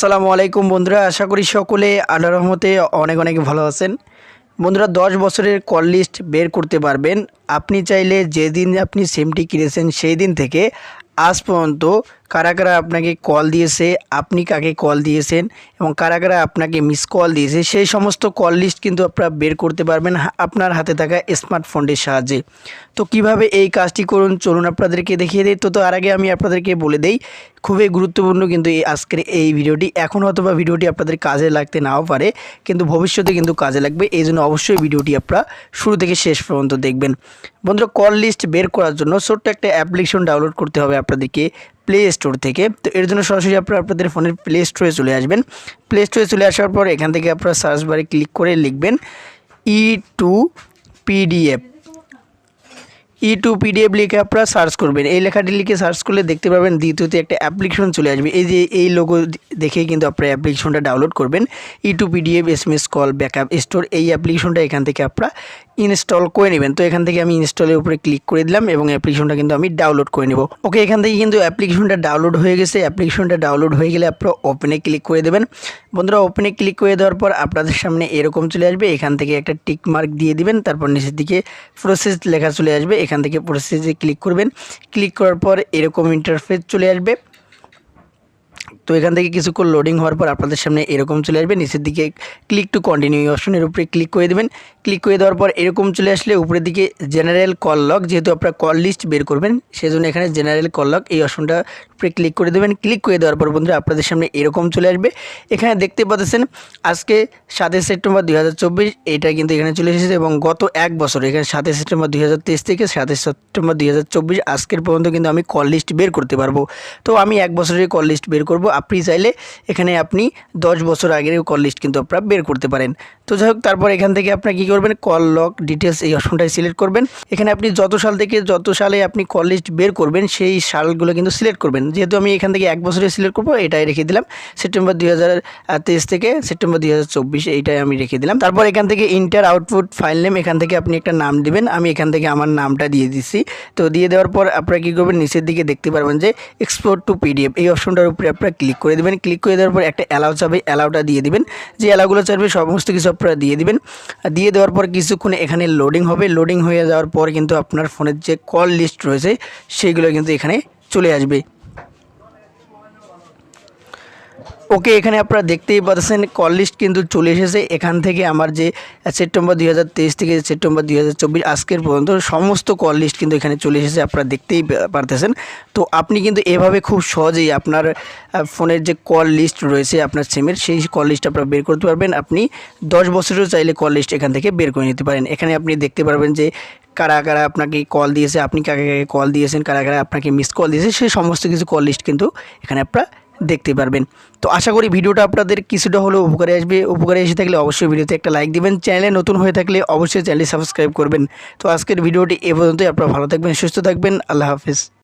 আসসালামু আলাইকুম বন্ধুরা, আশা করি সকলে আল্লাহ রহমতে অনেক অনেক ভালো আছেন। বন্ধুরা, দশ বছরের কল লিস্ট বের করতে পারবেন। আপনি চাইলে যেদিন আপনি সিমটি কিনেছেন, সেই দিন থেকে আজ পর্যন্ত কারা কারা আপনাকে কল দিয়েছে, আপনি কাকে কল দিয়েছেন এবং কারা কারা আপনাকে মিস কল দিয়েছে, সেই সমস্ত কল লিস্ট কিন্তু আপনারা বের করতে পারবেন আপনার হাতে থাকা স্মার্টফোনটির সাহায্যে। তো কীভাবে এই কাজটি করুন, চলুন আপনাদেরকে দেখিয়ে দিই। তো তার আগে আমি আপনাদেরকে বলে দেই, খুবই গুরুত্বপূর্ণ কিন্তু এই আজকের এই ভিডিওটি। এখন হয়তো বা ভিডিওটি আপনাদের কাজে লাগতে নাও পারে, কিন্তু ভবিষ্যতে কিন্তু কাজে লাগবে এই জন্য অবশ্যই ভিডিওটি আপনারা শুরু থেকে শেষ পর্যন্ত দেখবেন। বন্ধুরা কল লিস্ট বের করার জন্য ছোট্ট একটা অ্যাপ্লিকেশন ডাউনলোড করতে হবে আপনাদেরকে প্লে স্টোর থেকে। তো এর জন্য সরাসরি আপনারা আপনাদের ফোনের প্লে স্টোরে চলে আসবেন। প্লে স্টোরে চলে আসার পর এখান থেকে আপনারা সার্চ বারে ক্লিক করে লিখবেন E to PDF E to PDF লিখে আপনারা সার্চ করবেন। এই লেখাটি লিখে সার্চ করলে দেখতে পাবেন দ্বিতীয়তে একটা অ্যাপ্লিকেশন চলে আসবে। এই যে এই লোগো দেখেই কিন্তু আপনারা অ্যাপ্লিকেশনটা ডাউনলোড করবেন। E to PDF S M S call backup store এই অ্যাপ্লিকেশনটা এখান থেকে আপনারা ইনস্টল করে নেবেন। তো এখান থেকে আমি ইনস্টলের উপরে ক্লিক করে দিলাম এবং অ্যাপ্লিকেশনটা কিন্তু আমি ডাউনলোড করে নেব। ওকে এখান থেকে কিন্তু অ্যাপ্লিকেশনটা ডাউনলোড হয়ে গেছে। অ্যাপ্লিকেশনটা ডাউনলোড হয়ে গেলে আপনারা ওপেনে ক্লিক করে দেবেন। বন্ধুরা ওপেনে ক্লিক করে দেওয়ার পর আপনাদের সামনে এরকম চলে আসবে। এখান থেকে একটা টিক মার্ক দিয়ে দিবেন। তারপর নিচের দিকে প্রসেস লেখা চলে আসবে। এখান থেকে প্রসেসে ক্লিক করবেন। ক্লিক করার পর এরকম ইন্টারফেস চলে আসবে। তো এখান থেকে কিছুক্ষণ লোডিং হওয়ার পর আপনাদের সামনে এরকম চলে আসবে। নিচের দিকে ক্লিক টু কন্টিনিউ অপশনের উপরে ক্লিক করে দেবেন। ক্লিক করে দেওয়ার পর এরকম চলে আসলে উপরের দিকে জেনারেল কল লক যেহেতু আপনারা কল লিস্ট বের করবেন, সেজন্য এখানে জেনারেল কল লক এই অপশনটা উপরে ক্লিক করে দেবেন। ক্লিক করে দেওয়ার পর বন্ধুরা আপনাদের সামনে এরকম চলে আসবে। এখানে দেখতে পাচ্ছেন, আজকে সাতই সেপ্টেম্বর দুই এইটা কিন্তু এখানে চলে এসেছে এবং গত এক বছর, এখানে সাতই সেপ্টেম্বর দুই হাজার তেইশ থেকে সাতই সেপ্টেম্বর দুই হাজার চব্বিশ, আজকের পর্যন্ত কিন্তু আমি কল লিস্ট বের করতে পারব। তো আমি এক বছরের কল লিস্ট বের করব। আপনি চাইলে এখানে আপনি দশ বছর আগের কল লিস্ট কিন্তু আপনারা বের করতে পারেন। তো যাই হোক, তারপর এখান থেকে আপনারা কী করবেন? কল লক ডিটেলস এই অপশনটাই সিলেক্ট করবেন। এখানে আপনি যত সাল থেকে যত সালে আপনি কল লিস্ট বের করবেন, সেই সালগুলো কিন্তু সিলেক্ট করবেন। যেহেতু আমি এখান থেকে এক বছরে সিলেক্ট করব, এটাই রেখে দিলাম। সেপ্টেম্বর দুই হাজার তেইশ থেকে সেপ্টেম্বর দুই এইটাই আমি রেখে দিলাম। তারপর এখান থেকে ইন্টার আউটপুট ফাইল নেম এখান থেকে আপনি একটা নাম দিবেন। আমি এখান থেকে আমার নামটা দিয়ে দিচ্ছি তো দিয়ে দেওয়ার পর আপনারা কী করবেন? নিচের দিকে দেখতে পারবেন যে এক্সপোর্ট টু পিডিএফ এই অপশনটার উপরে আপনারা ক্লিক করে দেবেন। ক্লিক করে দেওয়ার পর একটা অ্যালাউ চাবে অ্যালাউটা দিয়ে দিবেন। যে অ্যালাউগুলো চাইবে, সমস্ত কিছু আপনারা দিয়ে দিবেন। দিয়ে দেওয়ার পর কিছুক্ষণ এখানে লোডিং হবে। লোডিং হয়ে যাওয়ার পর কিন্তু আপনার ফোনের যে কল লিস্ট রয়েছে, সেইগুলো কিন্তু এখানে চলে আসবে। ওকে এখানে আপনারা দেখতেই পাচ্ছেন কল লিস্ট কিন্তু চলে এসেছে। এখান থেকে আমার যে সেপ্টেম্বর দুই হাজার তেইশ থেকে সেপ্টেম্বর দুই হাজার চব্বিশ আজকের পর্যন্ত সমস্ত কল লিস্ট কিন্তু এখানে চলে এসেছে, আপনারা দেখতেই পারতেছেন। তো আপনি কিন্তু এভাবে খুব সহজেই আপনার ফোনের যে কল লিস্ট রয়েছে আপনার সিমের সেই কল লিস্ট আপনারা বের করতে পারবেন। আপনি দশ বছরেরও চাইলে কল লিস্ট এখান থেকে বের করে নিতে পারেন। এখানে আপনি দেখতে পারবেন যে কারা কারা আপনাকে কল দিয়েছে, আপনি কাকে কাকে কল দিয়েছেন, কারা কারা আপনাকে মিস কল দিয়েছে, সেই সমস্ত কিছু কল লিস্ট কিন্তু এখানে আপনারা দেখতে পারবেন। তো আশা করি ভিডিওটা আপনাদের কিছুটা হলেও উপকারে আসবে। উপকারে এসে থাকলে অবশ্যই ভিডিওতে একটা লাইক দিবেন। চ্যানেলে নতুন হয়ে থাকলে অবশ্যই চ্যানেলটি সাবস্ক্রাইব করবেন। তো আজকের ভিডিওটি এ পর্যন্তই। আপনারা ভালো থাকবেন, সুস্থ থাকবেন। আল্লাহ হাফিজ।